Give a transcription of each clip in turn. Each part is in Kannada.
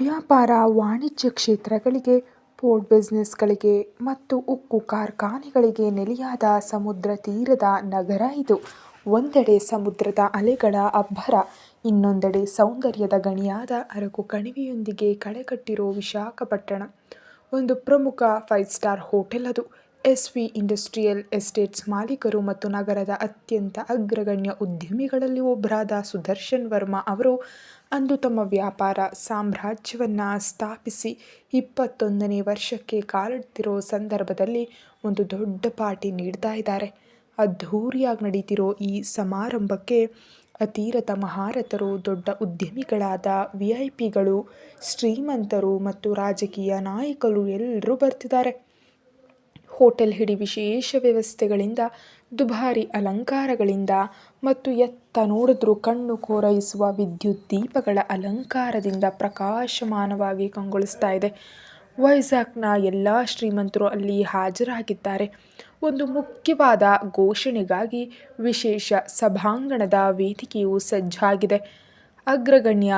ವ್ಯಾಪಾರ ವಾಣಿಜ್ಯ ಕ್ಷೇತ್ರಗಳಿಗೆ ಪೋರ್ಟ್ ಬಿಸ್ನೆಸ್ಗಳಿಗೆ ಮತ್ತು ಉಕ್ಕು ಕಾರ್ಖಾನೆಗಳಿಗೆ ನೆಲೆಯಾದ ಸಮುದ್ರ ತೀರದ ನಗರ ಇದು. ಒಂದೆಡೆ ಸಮುದ್ರದ ಅಲೆಗಳ ಅಬ್ಬರ, ಇನ್ನೊಂದೆಡೆ ಸೌಂದರ್ಯದ ಗಣಿಯಾದ ಅರಕು ಕಣಿವೆಯೊಂದಿಗೆ ಕಳೆಕಟ್ಟಿರೋ ವಿಶಾಖಪಟ್ಟಣ. ಒಂದು ಪ್ರಮುಖ ಫೈವ್ ಸ್ಟಾರ್ ಹೋಟೆಲ್ ಅದು. ಎಸ್ ವಿ ಇಂಡಸ್ಟ್ರಿಯಲ್ ಎಸ್ಟೇಟ್ಸ್ ಮಾಲೀಕರು ಮತ್ತು ನಗರದ ಅತ್ಯಂತ ಅಗ್ರಗಣ್ಯ ಉದ್ಯಮಿಗಳಲ್ಲಿ ಒಬ್ಬರಾದ ಸುದರ್ಶನ್ ವರ್ಮಾ ಅವರು ಅಂದು ತಮ್ಮ ವ್ಯಾಪಾರ ಸಾಮ್ರಾಜ್ಯವನ್ನು ಸ್ಥಾಪಿಸಿ ಇಪ್ಪತ್ತೊಂದನೇ ವರ್ಷಕ್ಕೆ ಕಾಲಿಡ್ತಿರೋ ಸಂದರ್ಭದಲ್ಲಿ ಒಂದು ದೊಡ್ಡ ಪಾರ್ಟಿ ನೀಡ್ತಾ ಇದ್ದಾರೆ. ಅದ್ಧೂರಿಯಾಗಿ ನಡೀತಿರೋ ಈ ಸಮಾರಂಭಕ್ಕೆ ಅತಿರಥ ಮಹಾರಥರು, ದೊಡ್ಡ ಉದ್ಯಮಿಗಳಾದ ವಿ ಐ ಪಿಗಳು ಶ್ರೀಮಂತರು ಮತ್ತು ರಾಜಕೀಯ ನಾಯಕರು ಎಲ್ಲರೂ ಬರ್ತಿದ್ದಾರೆ. ಹೋಟೆಲ್ ಹಿಡಿ ವಿಶೇಷ ವ್ಯವಸ್ಥೆಗಳಿಂದ, ದುಬಾರಿ ಅಲಂಕಾರಗಳಿಂದ ಮತ್ತು ಎತ್ತ ನೋಡಿದ್ರೂ ಕಣ್ಣು ಕೋರೈಸುವ ವಿದ್ಯುತ್ ದೀಪಗಳ ಅಲಂಕಾರದಿಂದ ಪ್ರಕಾಶಮಾನವಾಗಿ ಕಂಗೊಳಿಸ್ತಾ ಇದೆ. ವೈಜಾಗ್ನ ಎಲ್ಲ ಶ್ರೀಮಂತರು ಅಲ್ಲಿ ಹಾಜರಾಗಿದ್ದಾರೆ. ಒಂದು ಮುಖ್ಯವಾದ ಘೋಷಣೆಗಾಗಿ ವಿಶೇಷ ಸಭಾಂಗಣದ ವೇದಿಕೆಯು ಸಜ್ಜಾಗಿದೆ. ಅಗ್ರಗಣ್ಯ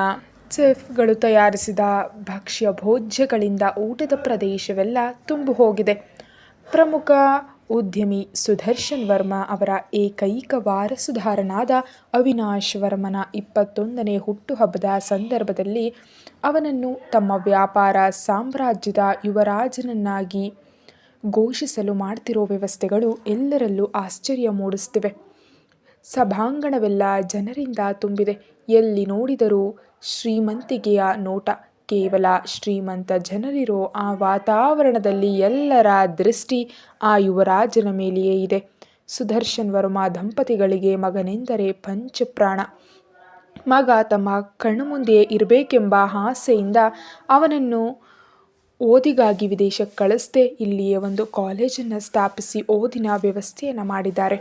ಚೆಫ್ಗಳು ತಯಾರಿಸಿದ ಭಕ್ಷ್ಯ-ಭೋಜ್ಯಗಳಿಂದ ಊಟದ ಪ್ರದೇಶವೆಲ್ಲ ತುಂಬಿಹೋಗಿದೆ. ಪ್ರಮುಖ ಉದ್ಯಮಿ ಸುದರ್ಶನ್ ವರ್ಮ ಅವರ ಏಕೈಕ ವಾರಸುದಾರನಾದ ಅವಿನಾಶ್ ವರ್ಮನ ಇಪ್ಪತ್ತೊಂದನೇ ಹುಟ್ಟುಹಬ್ಬದ ಸಂದರ್ಭದಲ್ಲಿ ಅವನನ್ನು ತಮ್ಮ ವ್ಯಾಪಾರ ಸಾಮ್ರಾಜ್ಯದ ಯುವರಾಜನನ್ನಾಗಿ ಘೋಷಿಸಲು ಮಾಡ್ತಿರೋ ವ್ಯವಸ್ಥೆಗಳು ಎಲ್ಲರಲ್ಲೂ ಆಶ್ಚರ್ಯ ಮೂಡಿಸ್ತಿವೆ. ಸಭಾಂಗಣವೆಲ್ಲ ಜನರಿಂದ ತುಂಬಿದೆ. ಎಲ್ಲಿ ನೋಡಿದರೂ ಶ್ರೀಮಂತಿಕೆಯ ನೋಟ. ಕೇವಲ ಶ್ರೀಮಂತ ಜನರಿರೋ ಆ ವಾತಾವರಣದಲ್ಲಿ ಎಲ್ಲರ ದೃಷ್ಟಿ ಆ ಯುವರಾಜನ ಮೇಲೆಯೇ ಇದೆ. ಸುದರ್ಶನ್ ವರ್ಮ ದಂಪತಿಗಳಿಗೆ ಮಗನೆಂದರೆ ಪಂಚಪ್ರಾಣ. ಮಗ ತಮ್ಮ ಕಣ್ಣಮುಂದೆಯೇ ಇರಬೇಕೆಂಬ ಆಸೆಯಿಂದ ಅವನನ್ನು ಓದಿಗಾಗಿ ವಿದೇಶಕ್ಕೆ ಕಳಿಸ್ದೆ ಇಲ್ಲಿಯೇ ಒಂದು ಕಾಲೇಜನ್ನು ಸ್ಥಾಪಿಸಿ ಓದಿನ ವ್ಯವಸ್ಥೆಯನ್ನು ಮಾಡಿದ್ದಾರೆ.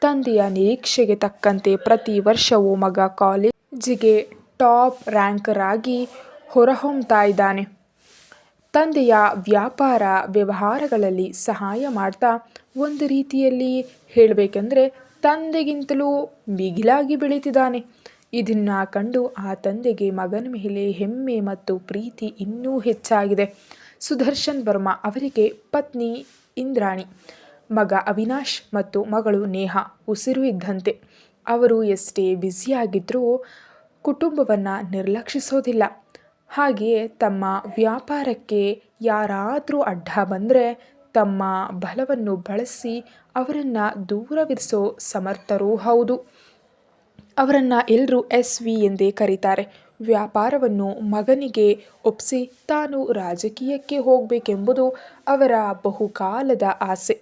ತಂದೆಯ ನಿರೀಕ್ಷೆಗೆ ತಕ್ಕಂತೆ ಪ್ರತಿ ವರ್ಷವೂ ಮಗ ಕಾಲೇಜಿಗೆ ಟಾಪ್ ರ್ಯಾಂಕರ್ ಆಗಿ ಹೊರಹೊಮ್ಮತಾ ಇದ್ದಾನೆ. ತಂದೆಯ ವ್ಯಾಪಾರ ವ್ಯವಹಾರಗಳಲ್ಲಿ ಸಹಾಯ ಮಾಡ್ತಾ, ಒಂದು ರೀತಿಯಲ್ಲಿ ಹೇಳಬೇಕೆಂದರೆ ತಂದೆಗಿಂತಲೂ ಮಿಗಿಲಾಗಿ ಬೆಳೀತಿದ್ದಾನೆ. ಇದನ್ನು ಕಂಡು ಆ ತಂದೆಗೆ ಮಗನ ಮೇಲೆ ಹೆಮ್ಮೆ ಮತ್ತು ಪ್ರೀತಿ ಇನ್ನೂ ಹೆಚ್ಚಾಗಿದೆ. ಸುದರ್ಶನ್ ವರ್ಮಾ ಅವರಿಗೆ ಪತ್ನಿ ಇಂದ್ರಾಣಿ, ಮಗ ಅವಿನಾಶ್ ಮತ್ತು ಮಗಳು ನೇಹಾ ಉಸಿರು ಇದ್ದಂತೆ. ಅವರು ಎಷ್ಟೇ ಬ್ಯುಸಿಯಾಗಿದ್ದರೂ ಕುಟುಂಬವನ್ನು ನಿರ್ಲಕ್ಷಿಸೋದಿಲ್ಲ. ಹಾಗೆಯೇ ತಮ್ಮ ವ್ಯಾಪಾರಕ್ಕೆ ಯಾರಾದರೂ ಅಡ್ಡ ಬಂದರೆ ತಮ್ಮ ಬಲವನ್ನು ಬಳಸಿ ಅವರನ್ನು ದೂರವಿರಿಸೋ ಸಮರ್ಥರೂ ಹೌದು. ಅವರನ್ನು ಎಲ್ಲರೂ ಎಸ್ ವಿ ಎಂದೇ ಕರೀತಾರೆ. ವ್ಯಾಪಾರವನ್ನು ಮಗನಿಗೆ ಒಪ್ಪಿಸಿ ತಾನು ರಾಜಕೀಯಕ್ಕೆ ಹೋಗಬೇಕೆಂಬುದು ಅವರ ಬಹುಕಾಲದ ಆಸೆ.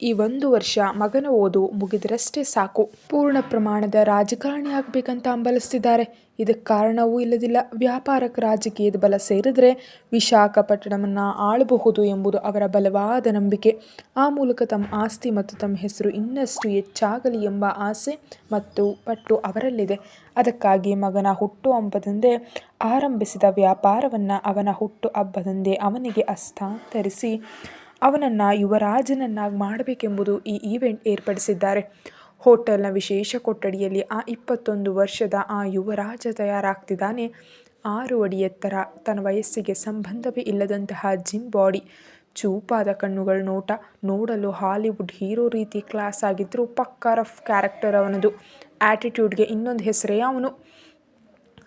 ಈ ಒಂದು ವರ್ಷ ಮಗನ ಓದು ಮುಗಿದರಷ್ಟೇ ಸಾಕು. ಪೂರ್ಣ ಪ್ರಮಾಣದ ರಾಜಕಾರಣಿ ಆಗಬೇಕಂತ ಅಂಬಲಿಸ್ತಿದ್ದಾರೆ ಇದಕ್ಕೆ ಕಾರಣವೂ ಇಲ್ಲದಿಲ್ಲ. ವ್ಯಾಪಾರಕ್ಕೆ ರಾಜಕೀಯದ ಬಲ ಸೇರಿದರೆ ವಿಶಾಖಪಟ್ಟಣವನ್ನು ಆಳಬಹುದು ಎಂಬುದು ಅವರ ಬಲವಾದ ನಂಬಿಕೆ. ಆ ಮೂಲಕ ತಮ್ಮ ಆಸ್ತಿ ಮತ್ತು ತಮ್ಮ ಹೆಸರು ಇನ್ನಷ್ಟು ಹೆಚ್ಚಾಗಲಿ ಎಂಬ ಆಸೆ ಮತ್ತು ಪಟ್ಟು ಅವರಲ್ಲಿದೆ. ಅದಕ್ಕಾಗಿ ಮಗನ ಹುಟ್ಟು ಹಬ್ಬದಂದೇ ಆರಂಭಿಸಿದ ವ್ಯಾಪಾರವನ್ನು ಅವನ ಹುಟ್ಟು ಹಬ್ಬದಂದೇ ಅವನಿಗೆ ಹಸ್ತಾಂತರಿಸಿ ಅವನನ್ನ ಯುವರಾಜನನ್ನಾಗಿ ಮಾಡಬೇಕೆಂಬುದು ಈ ಈವೆಂಟ್ ಏರ್ಪಡಿಸಿದ್ದಾರೆ. ಹೋಟೆಲ್ನ ವಿಶೇಷ ಕೊಠಡಿಯಲ್ಲಿ ಆ ಇಪ್ಪತ್ತೊಂದು ವರ್ಷದ ಆ ಯುವರಾಜ ತಯಾರಾಗ್ತಿದ್ದಾನೆ. ಆರು ಅಡಿ ಎತ್ತರ, ತನ್ನ ವಯಸ್ಸಿಗೆ ಸಂಬಂಧವೇ ಇಲ್ಲದಂತಹ ಜಿಮ್ ಬಾಡಿ, ಚೂಪಾದ ಕಣ್ಣುಗಳ ನೋಟ, ನೋಡಲು ಹಾಲಿವುಡ್ ಹೀರೋ ರೀತಿ ಕ್ಲಾಸ್ ಆಗಿದ್ದರೂ ಪಕ್ಕ ರಫ್ ಕ್ಯಾರೆಕ್ಟರ್ ಅವನದು. ಆ್ಯಟಿಟ್ಯೂಡ್ಗೆ ಇನ್ನೊಂದು ಹೆಸರೇ ಅವನು.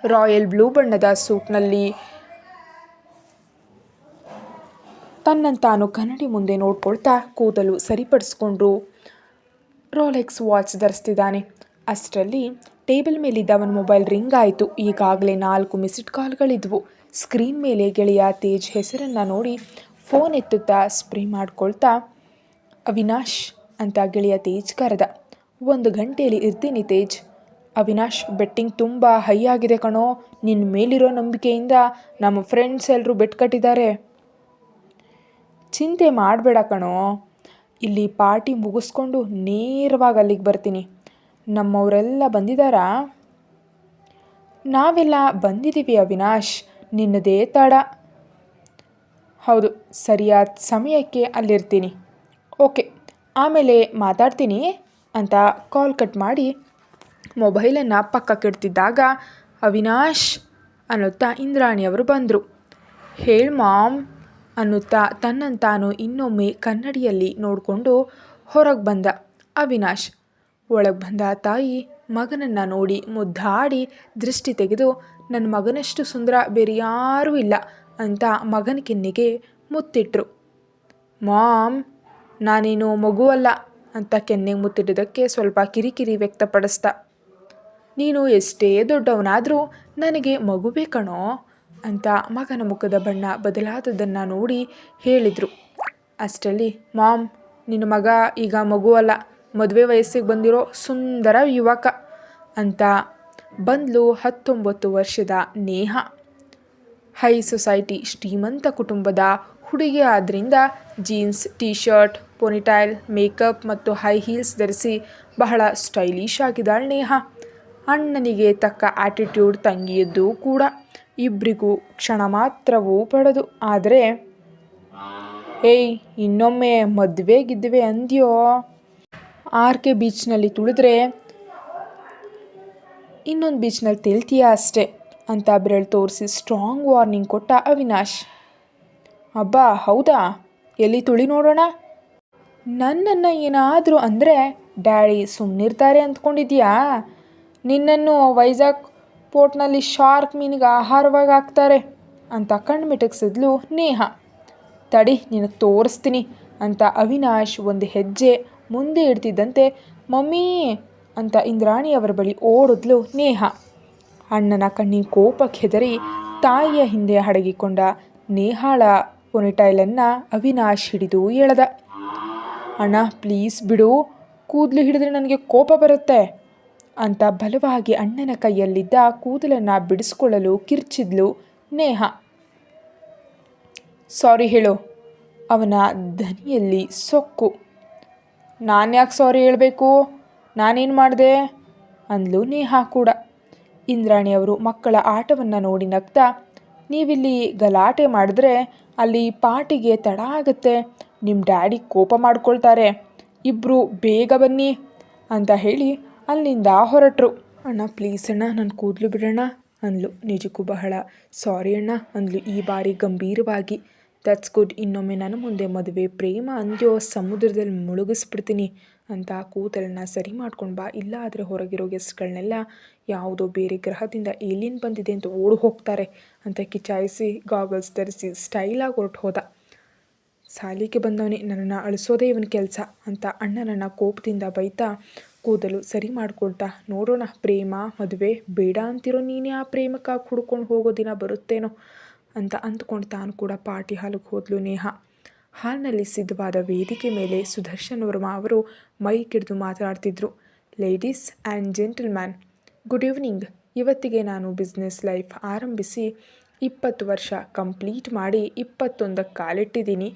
ರಾಯಲ್ ಬ್ಲೂ ಬಣ್ಣದ ಸೂಟ್ನಲ್ಲಿ ತನ್ನನ್ತಾನು ಕನ್ನಡಿ ಮುಂದೆ ನೋಡ್ಕೊಳ್ತಾ ಕೂದಲು ಸರಿಪಡಿಸ್ಕೊಂಡ್ರು ರೋಲೆಕ್ಸ್ ವಾಚ್ ಧರಿಸ್ತಿದ್ದಾನೆ. ಅಷ್ಟರಲ್ಲಿ ಟೇಬಲ್ ಮೇಲಿದ್ದ ಅವನ ಮೊಬೈಲ್ ರಿಂಗ್ ಆಯಿತು ಈಗಾಗಲೇ ನಾಲ್ಕು ಮಿಸ್ಡ್ ಕಾಲ್ಗಳಿದ್ವು. ಸ್ಕ್ರೀನ್ ಮೇಲೆ ಗೆಳೆಯ ತೇಜ್ ಹೆಸರನ್ನು ನೋಡಿ ಫೋನ್ ಎತ್ತುತ್ತಾ ಸ್ಪ್ರೇ ಮಾಡ್ಕೊಳ್ತಾ, ಅವಿನಾಶ್ ಅಂತ ಗೆಳೆಯ ತೇಜ್ ಕರೆದ. ಒಂದು ಗಂಟೆಯಲ್ಲಿ ಇರ್ತೀನಿ ತೇಜ್. ಅವಿನಾಶ್ ಬೆಟ್ಟಿಂಗ್ ತುಂಬ ಹೈ ಆಗಿದೆ ಕಣೋ. ನಿನ್ನ ಮೇಲಿರೋ ನಂಬಿಕೆಯಿಂದ ನಮ್ಮ ಫ್ರೆಂಡ್ಸ್ ಎಲ್ಲರೂ ಬೆಟ್ ಕಟ್ಟಿದ್ದಾರೆ. ಚಿಂತೆ ಮಾಡಬೇಡ ಕಣೋ. ಇಲ್ಲಿ ಪಾರ್ಟಿ ಮುಗಿಸ್ಕೊಂಡು ನೇರವಾಗಿ ಅಲ್ಲಿಗೆ ಬರ್ತೀನಿ. ನಮ್ಮವರೆಲ್ಲ ಬಂದಿದ್ದಾರಾ ನಾವೆಲ್ಲ ಬಂದಿದ್ದೀವಿ ಅವಿನಾಶ್. ನಿನ್ನದೇ ತಡ. ಹೌದು, ಸರಿಯಾದ ಸಮಯಕ್ಕೆ ಅಲ್ಲಿರ್ತೀನಿ. ಓಕೆ, ಆಮೇಲೆ ಮಾತಾಡ್ತೀನಿ ಅಂತ ಕಾಲ್ ಕಟ್ ಮಾಡಿ ಮೊಬೈಲನ್ನ ಪಕ್ಕಕ್ಕಿಡ್ತಿದ್ದಾಗ ಅವಿನಾಶ್ ಅನ್ನುತ್ತಾ ಇಂದ್ರಾಣಿಯವರು ಬಂದರು ಹೇಳು ಮಾಮ್ ಅನ್ನುತ್ತಾ ತನ್ನನ್ನು ತಾನು ಇನ್ನೊಮ್ಮೆ ಕನ್ನಡಿಯಲ್ಲಿ ನೋಡಿಕೊಂಡು ಹೊರಗೆ ಬಂದ. ಅವಿನಾಶ್ ಒಳಗೆ ಬಂದ ತಾಯಿ ಮಗನನ್ನು ನೋಡಿ ಮುದ್ದಾಡಿ ದೃಷ್ಟಿ ತೆಗೆದು ನನ್ನ ಮಗನಷ್ಟು ಸುಂದರ ಬೇರೆ ಯಾರೂ ಇಲ್ಲ ಅಂತ ಮಗನ ಕೆನ್ನೆಗೆ ಮುತ್ತಿಟ್ರು. ಮಾಮ್, ನಾನೇನು ಮಗುವಲ್ಲ ಅಂತ ಕೆನ್ನೆಗೆ ಮುತ್ತಿಟ್ಟಿದ್ದಕ್ಕೆ ಸ್ವಲ್ಪ ಕಿರಿಕಿರಿ ವ್ಯಕ್ತಪಡಿಸ್ದ. ನೀನು ಎಷ್ಟೇ ದೊಡ್ಡವನಾದರೂ ನನಗೆ ಮಗುವೇ ಕಣೋ. ಅಂತ ಮಗನ ಮುಖದ ಬಣ್ಣ ಬದಲಾದದನ್ನು ನೋಡಿ ಹೇಳಿದರು. ಅಷ್ಟರಲ್ಲಿ, ಮಾಮ್, ನಿನ್ನ ಮಗ ಈಗ ಮಗುವಲ್ಲ ಮದುವೆ ವಯಸ್ಸಿಗೆ ಬಂದಿರೋ ಸುಂದರ ಯುವಕ ಅಂತ ಬಂದ್ಲು ಹತ್ತೊಂಬತ್ತು ವರ್ಷದ ನೇಹ. ಹೈ ಸೊಸೈಟಿ ಶ್ರೀಮಂತ ಕುಟುಂಬದ ಹುಡುಗಿ ಆದ್ದರಿಂದ jeans T shirt ponytail, makeup ಮತ್ತು ಹೈ ಹೀಲ್ಸ್ ಧರಿಸಿ ಬಹಳ ಸ್ಟೈಲಿಶ್ ಆಗಿದ್ದಾಳೆ ನೇಹ. ಅಣ್ಣನಿಗೆ ತಕ್ಕ ಆಟಿಟ್ಯೂಡ್, ತಂಗಿಯದ್ದು ಕೂಡ. ಇಬ್ಬರಿಗೂ ಕ್ಷಣ ಮಾತ್ರವೂ ಪಡೆದು, ಆದರೆ, ಏಯ್, ಇನ್ನೊಮ್ಮೆ ಮದುವೆ ಗಿದ್ದುವೆ ಅಂದ್ಯೋ? ಆರ್ ಕೆ ಬೀಚ್ನಲ್ಲಿ ತುಳಿದ್ರೆ, ಇನ್ನೊಂದು ಬೀಚ್ನಲ್ಲಿ ತೆಲ್ತೀಯ ಅಷ್ಟೇ? ಅಂತ ಬೆರಳು ತೋರಿಸಿ ಸ್ಟ್ರಾಂಗ್ ವಾರ್ನಿಂಗ್ ಕೊಟ್ಟ ಅವಿನಾಶ್. ಅಬ್ಬಾ, ಹೌದಾ? ಎಲ್ಲಿ ತುಳಿ ನೋಡೋಣ? ನನ್ನನ್ನು ಏನಾದರೂ ಅಂದರೆ, ಡ್ಯಾಡಿ ಸುಮ್ಮನಿರ್ತಾರೆ ಅಂದ್ಕೊಂಡಿದ್ಯಾ? ನಿನ್ನನ್ನು ವೈಜಾಗ್ ಪೋರ್ಟ್ನಲ್ಲಿ ಶಾರ್ಕ್ ಮೀನಿಗೆ ಆಹಾರವಾಗಿ ಹಾಕ್ತಾರೆ ಅಂತ ಕಣ್ಣು ಮಿಟಕ್ಸಿದ್ಲು ನೇಹ. ತಡಿ, ನಿನಗೆ ತೋರಿಸ್ತೀನಿ ಅಂತ ಅವಿನಾಶ್ ಒಂದು ಹೆಜ್ಜೆ ಮುಂದೆ ಇಡ್ತಿದ್ದಂತೆ ಮಮ್ಮಿ ಅಂತ ಇಂದ್ರಾಣಿ ಅವರ ಬಳಿ ಓಡಿದ್ಲು ನೇಹ. ಅಣ್ಣನ ಕಣ್ಣಿನ ಕೋಪಕ್ಕೆ ಹೆದರಿ ತಾಯಿಯ ಹಿಂದೆ ಅಡಗಿಕೊಂಡ ನೇಹಾಳ ಪೊನಿಟೈಲನ್ನು ಅವಿನಾಶ್ ಹಿಡಿದು ಎಳೆದ. ಅಣ್ಣ, ಪ್ಲೀಸ್ ಬಿಡು. ಕೂದಲು ಹಿಡಿದ್ರೆ ನನಗೆ ಕೋಪ ಬರುತ್ತೆ. ಅಂತ ಬಲವಾಗಿ ಅಣ್ಣನ ಕೈಯಲ್ಲಿದ್ದ ಕೂದಲನ್ನು ಬಿಡಿಸ್ಕೊಳ್ಳಲು ಕಿರ್ಚಿದ್ಲು ನೇಹ. ಸಾರಿ ಹೇಳು, ಅವನ ದನಿಯಲ್ಲಿ ಸೊಕ್ಕು. ನಾನು ಯಾಕೆ ಸಾರಿ ಹೇಳಬೇಕು? ನಾನೇನು ಮಾಡಿದೆ? ಅಂದ್ಲು ನೇಹ ಕೂಡ. ಇಂದ್ರಾಣಿಯವರು ಮಕ್ಕಳ ಆಟವನ್ನು ನೋಡಿ ನಗ್ತಾ, ನೀವಿಲ್ಲಿ ಗಲಾಟೆ ಮಾಡಿದ್ರೆ ಅಲ್ಲಿ ಪಾಟಿಗೆ ತಡ ಆಗುತ್ತೆ. ನಿಮ್ಮ ಡ್ಯಾಡಿ ಕೋಪ ಮಾಡ್ಕೊಳ್ತಾರೆ. ಇಬ್ಬರು ಬೇಗ ಬನ್ನಿ ಅಂತ ಹೇಳಿ ಅಲ್ಲಿಂದ ಹೊರಟರು. ಅಣ್ಣ ಪ್ಲೀಸ್ ಅಣ್ಣ ನನ್ನ ಕೂದಲು ಬಿಡೋಣ ಅಂದ್ಲು. ನಿಜಕ್ಕೂ ಬಹಳ ಸಾರಿ ಅಣ್ಣ, ಅಂದ್ಲು ಈ ಬಾರಿ ಗಂಭೀರವಾಗಿ. ದಟ್ಸ್ ಗುಡ್ ಇನ್ನೊಮ್ಮೆ ನಾನು ಮುಂದೆ ಮದುವೆ ಪ್ರೇಮ ಅಂದ್ಯೋ, ಸಮುದ್ರದಲ್ಲಿ ಮುಳುಗಿಸ್ಬಿಡ್ತೀನಿ, ಅಂತ ಕೂದಲನ್ನು ಸರಿ ಮಾಡ್ಕೊಂಡು ಬಾ. ಇಲ್ಲ ಆದರೆ ಹೊರಗಿರೋ ಗೆಸ್ಟ್ಗಳನ್ನೆಲ್ಲ ಯಾವುದೋ ಬೇರೆ ಗ್ರಹದಿಂದ ಏಲಿಯನ್ ಬಂದಿದೆ ಅಂತ ಓಡಿ ಹೋಗ್ತಾರೆ ಅಂತ ಕಿಚಾಯಿಸಿ ಗಾಗಲ್ಸ್ ಧರಿಸಿ ಸ್ಟೈಲಾಗಿ ಹೊರಟು ಹೋದ. ಸಾಲಿಗೆ ಬಂದವನೇ, ನನ್ನನ್ನು ಅಳಿಸೋದೇ ಇವನ ಕೆಲಸ, ಅಂತ ಅಣ್ಣನನ್ನು ಕೋಪದಿಂದ ಬೈತಾ ಕೂದಲು ಸರಿ ಮಾಡ್ಕೊಳ್ತಾ, ನೋಡೋಣ ಪ್ರೇಮ, ಮದುವೆ, ಬೇಡ ಅಂತಿರೋ ನೀನೇ ಆ ಪ್ರೇಮಕ್ಕಾಗಿ ಹುಡ್ಕೊಂಡು ಹೋಗೋ ದಿನ ಬರುತ್ತೇನೋ ಅಂತ ಅಂದ್ಕೊಂಡು ತಾನು ಕೂಡ ಪಾರ್ಟಿ ಹಾಲಿಗೆ ಹೋದ್ಲು ನೇಹ. ಹಾಲ್ನಲ್ಲಿ ಸಿದ್ಧವಾದ ವೇದಿಕೆ ಮೇಲೆ ಸುದರ್ಶನ್ ವರ್ಮಾ ಅವರು ಮೈಕ್ ಕಿಡಿದು ಮಾತನಾಡ್ತಿದ್ರು. Ladies and gentleman, good evening. ಇವತ್ತಿಗೆ ನಾನು ಬಿಸ್ನೆಸ್ ಲೈಫ್ ಆರಂಭಿಸಿ ಇಪ್ಪತ್ತು ವರ್ಷ ಕಂಪ್ಲೀಟ್ ಮಾಡಿ ಇಪ್ಪತ್ತೊಂದಕ್ಕೆ ಕಾಲಿಟ್ಟಿದ್ದೀನಿ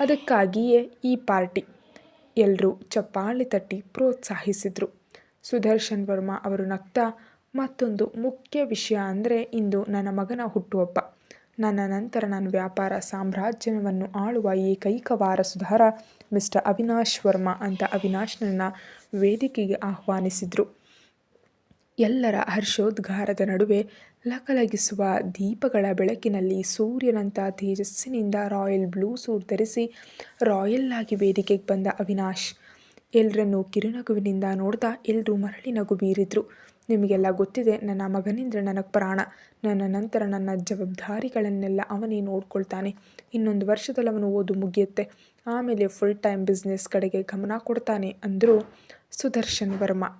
ಅದಕ್ಕಾಗಿಯೇ ಈ ಪಾರ್ಟಿ ಎಲ್ಲರೂ ಚಪ್ಪಾಳೆ ತಟ್ಟಿ ಪ್ರೋತ್ಸಾಹಿಸಿದರು. ಸುದರ್ಶನ್ ವರ್ಮಾ ಅವರು ನಗ್ತಾ, ಮತ್ತೊಂದು ಮುಖ್ಯ ವಿಷಯ ಅಂದರೆ ಇಂದು ನನ್ನ ಮಗನ ಹುಟ್ಟುಹಬ್ಬ. ನನ್ನ ನಂತರ ನಾನು ವ್ಯಾಪಾರ ಸಾಮ್ರಾಜ್ಯವನ್ನು ಆಳುವ ಏಕೈಕ ವಾರಸುದಾರ ಮಿಸ್ಟರ್ ಅವಿನಾಶ್ ವರ್ಮಾ ಅಂತ ಅವಿನಾಶ್ನನ್ನು ವೇದಿಕೆಗೆ ಆಹ್ವಾನಿಸಿದರು. ಎಲ್ಲರ ಹರ್ಷೋದ್ಗಾರದ ನಡುವೆ ಲಕಲಗಿಸುವ ದೀಪಗಳ ಬೆಳಕಿನಲ್ಲಿ ಸೂರ್ಯನಂಥ ತೇಜಸ್ಸಿನಿಂದ ರಾಯಲ್ ಬ್ಲೂ ಸೂಟ್ ಧರಿಸಿ ರಾಯಲ್ ಆಗಿ ವೇದಿಕೆಗೆ ಬಂದ ಅವಿನಾಶ್. ಎಲ್ಲರನ್ನು ಕಿರುನಗುವಿನಿಂದ ನೋಡ್ತಾ ಎಲ್ಲರೂ ಮರಳಿ ನಗು ಬೀರಿದ್ರು ನಿಮಗೆಲ್ಲ ಗೊತ್ತಿದೆ, ನನ್ನ ಮಗನಿಂದ ನನಗೆ ಪ್ರಾಣ. ನನ್ನ ನಂತರ ನನ್ನ ಜವಾಬ್ದಾರಿಗಳನ್ನೆಲ್ಲ ಅವನೇ ನೋಡ್ಕೊಳ್ತಾನೆ. ಇನ್ನೊಂದು ವರ್ಷದಲ್ಲಿ ಅವನು ಓದು ಮುಗಿಯುತ್ತೆ. ಆಮೇಲೆ ಫುಲ್ ಟೈಮ್ ಬಿಸ್ನೆಸ್ ಕಡೆಗೆ ಗಮನ ಕೊಡ್ತಾನೆ ಅಂದರು ಸುದರ್ಶನ್ ವರ್ಮಾ.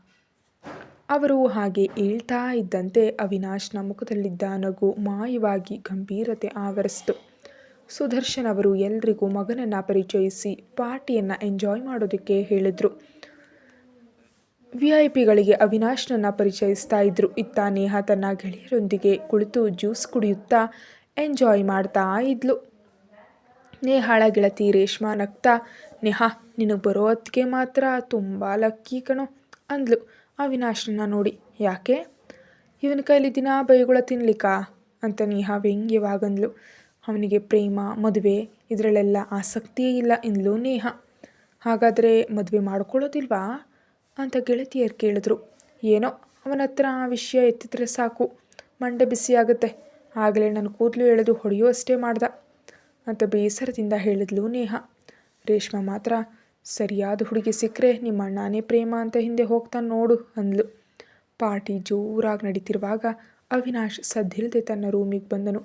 ಅವರು ಹಾಗೆ ಹೇಳ್ತಾ ಇದ್ದಂತೆ ಅವಿನಾಶ್ನ ಮುಖದಲ್ಲಿದ್ದ ನಗು ಮಾಯವಾಗಿ ಗಂಭೀರತೆ ಆವರಿಸಿತು. ಸುದರ್ಶನ್ ಅವರು ಎಲ್ರಿಗೂ ಮಗನನ್ನು ಪರಿಚಯಿಸಿ ಪಾರ್ಟಿಯನ್ನು ಎಂಜಾಯ್ ಮಾಡೋದಕ್ಕೆ ಹೇಳಿದರು. ವಿ ಐ ಪಿಗಳಿಗೆ ಅವಿನಾಶ್ನನ್ನು ಪರಿಚಯಿಸ್ತಾ ಇದ್ದರು ಇತ್ತ ನೇಹ ತನ್ನ ಗೆಳೆಯರೊಂದಿಗೆ ಕುಳಿತು ಜ್ಯೂಸ್ ಕುಡಿಯುತ್ತಾ ಎಂಜಾಯ್ ಮಾಡ್ತಾ ಇದ್ಲು. ನೇಹಾಳ ಗೆಳತಿ ರೇಷ್ಮಾ ನಗ್ತಾ, ನೇಹಾ, ನಿನಗೆ ಬರೋ ಹೊತ್ತಿಗೆ ಮಾತ್ರ ತುಂಬ ಲಕ್ಕಿ ಕಣೋ, ಅಂದ್ಲು. ಅವಿನಾಶ್ನ ನೋಡಿ. ಯಾಕೆ? ಇವನ ಕೈಲಿ ದಿನ ಬೈಗುಳ ತಿನ್ಲಿಕ್ಕಾ ಅಂತ ನೇಹಾ ವ್ಯಂಗ್ಯವಾಗಂದ್ಲು. ಅವನಿಗೆ ಪ್ರೇಮ, ಮದುವೆ ಇದರಲ್ಲೆಲ್ಲ ಆಸಕ್ತಿಯೇ ಇಲ್ಲ ಎಂದ್ಲು ನೇಹ. ಹಾಗಾದರೆ ಮದುವೆ ಮಾಡ್ಕೊಳ್ಳೋದಿಲ್ವಾ? ಅಂತ ಗೆಳತಿಯರು ಕೇಳಿದ್ರು. ಏನೋ, ಅವನ ಹತ್ರ ಆ ವಿಷಯ ಎತ್ತಿದ್ರೆ ಸಾಕು. ಮಂಡೆ ಬಿಸಿಯಾಗುತ್ತೆ. ಆಗಲೇ ನನ್ನ ಕೂದಲು ಎಳೆದು ಹೊಡೆಯುವಷ್ಟೇ ಮಾಡ್ದ ಅಂತ ಬೇಸರದಿಂದ ಹೇಳಿದ್ಲು ನೇಹ. ರೇಷ್ಮಾ ಮಾತ್ರ ಸರಿಯಾದ ಹುಡುಗಿ ಸಿಕ್ಕರೆ ನಿಮ್ಮ ಅಣ್ಣನೇ ಪ್ರೇಮ ಅಂತ ಹಿಂದೆ ಹೋಗ್ತಾನೆ ನೋಡು ಅಂದ್ಲು. ಪಾರ್ಟಿ ಜೋರಾಗಿ ನಡೀತಿರುವಾಗ ಅವಿನಾಶ್ ಸದ್ದಿಲ್ಲದೆ ತನ್ನ ರೂಮಿಗೆ ಬಂದನು.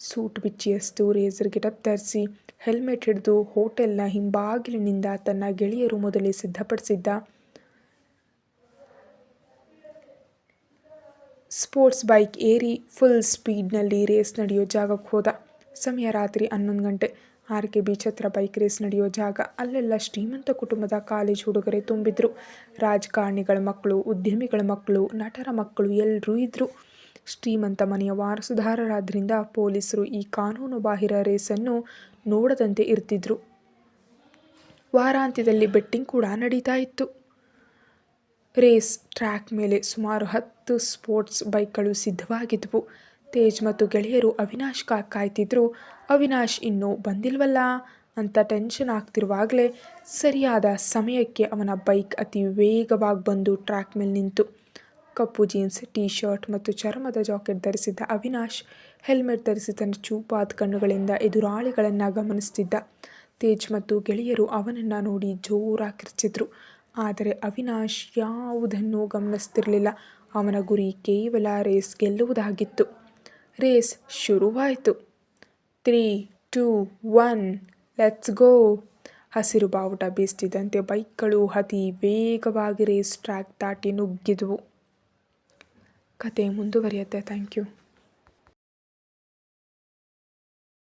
ಸೂಟ್ ಬಿಚ್ಚಿಯಷ್ಟು ರೇಸರ್ ಗಿಟಪ್ ತರಿಸಿ ಹೆಲ್ಮೆಟ್ ಹಿಡಿದು ಹೋಟೆಲ್ನ ಹಿಂಬಾಗಿಲಿನಿಂದ ತನ್ನ ಗೆಳೆಯರು ಮೊದಲೇ ಸಿದ್ಧಪಡಿಸಿದ್ದ ಸ್ಪೋರ್ಟ್ಸ್ ಬೈಕ್ ಏರಿ ಫುಲ್ ಸ್ಪೀಡ್ನಲ್ಲಿ ರೇಸ್ ನಡೆಯೋ ಜಾಗಕ್ಕೆ ಹೋದ. ಸಮಯ ರಾತ್ರಿ ಹನ್ನೊಂದು ಗಂಟೆ. ಆರ್ ಕೆ ಬೀಚ್ ಹತ್ರ ಬೈಕ್ ರೇಸ್ ನಡೆಯೋ ಜಾಗ. ಅಲ್ಲೆಲ್ಲ ಶ್ರೀಮಂತ ಕುಟುಂಬದ ಕಾಲೇಜ್ ಹುಡುಗರೇ ತುಂಬಿದ್ರು. ರಾಜಕಾರಣಿಗಳ ಮಕ್ಕಳು, ಉದ್ಯಮಿಗಳ ಮಕ್ಕಳು, ನಟರ ಮಕ್ಕಳು ಎಲ್ಲರೂ ಇದ್ದರು ಶ್ರೀಮಂತ ಮನೆಯ ವಾರಸುದಾರರಾದ್ರಿಂದ ಪೊಲೀಸರು ಈ ಕಾನೂನು ಬಾಹಿರ ರೇಸನ್ನು ನೋಡದಂತೆ ಇರ್ತಿದ್ರು. ವಾರಾಂತ್ಯದಲ್ಲಿ ಬೆಟ್ಟಿಂಗ್ ಕೂಡ ನಡೀತಾ ಇತ್ತು. ರೇಸ್ ಟ್ರ್ಯಾಕ್ ಮೇಲೆ ಸುಮಾರು ಹತ್ತು ಸ್ಪೋರ್ಟ್ಸ್ ಬೈಕ್ಗಳು ಸಿದ್ಧವಾಗಿದ್ವು. ತೇಜ್ ಮತ್ತು ಗೆಳೆಯರು ಅವಿನಾಶ್ ಕಾಯ್ತಿದ್ರು. ಅವಿನಾಶ್ ಇನ್ನೂ ಬಂದಿಲ್ವಲ್ಲ ಅಂತ ಟೆನ್ಷನ್ ಆಗ್ತಿರುವಾಗಲೇ ಸರಿಯಾದ ಸಮಯಕ್ಕೆ ಅವನ ಬೈಕ್ ಅತಿ ವೇಗವಾಗಿ ಬಂದು ಟ್ರ್ಯಾಕ್ ಮೇಲೆ ನಿಂತು. ಕಪ್ಪು ಜೀನ್ಸ್ ಟೀ ಶರ್ಟ್ ಮತ್ತು ಚರ್ಮದ ಜಾಕೆಟ್ ಧರಿಸಿದ್ದ ಅವಿನಾಶ್ ಹೆಲ್ಮೆಟ್ ಧರಿಸಿ ತನ್ನ ಚೂಪಾದ ಕಣ್ಣುಗಳಿಂದ ಎದುರಾಳಿಗಳನ್ನು ಗಮನಿಸ್ತಿದ್ದ. ತೇಜ್ ಮತ್ತು ಗೆಳೆಯರು ಅವನನ್ನು ನೋಡಿ ಜೋರಾಗಿ ಕಿರ್ಚಿದ್ರು ಆದರೆ ಅವಿನಾಶ್ ಯಾವುದನ್ನೂ ಗಮನಿಸ್ತಿರಲಿಲ್ಲ. ಅವನ ಗುರಿ ಕೇವಲ ರೇಸ್ ಗೆಲ್ಲುವುದಾಗಿತ್ತು. ರೇಸ್ ಶುರುವಾಯಿತು. Three, two, one, let's go. ಹಸಿರು ಬಾವುಟ ಬೀಸ್ತಿದ್ದಂತೆ ಬೈಕ್ಗಳು ಅತಿ ವೇಗವಾಗಿ ರೇಸ್ ಟ್ರ್ಯಾಕ್ ದಾಟಿ ನುಗ್ಗಿದವು. ಕತೆ ಮುಂದುವರಿಯುತ್ತೆ. Thank you.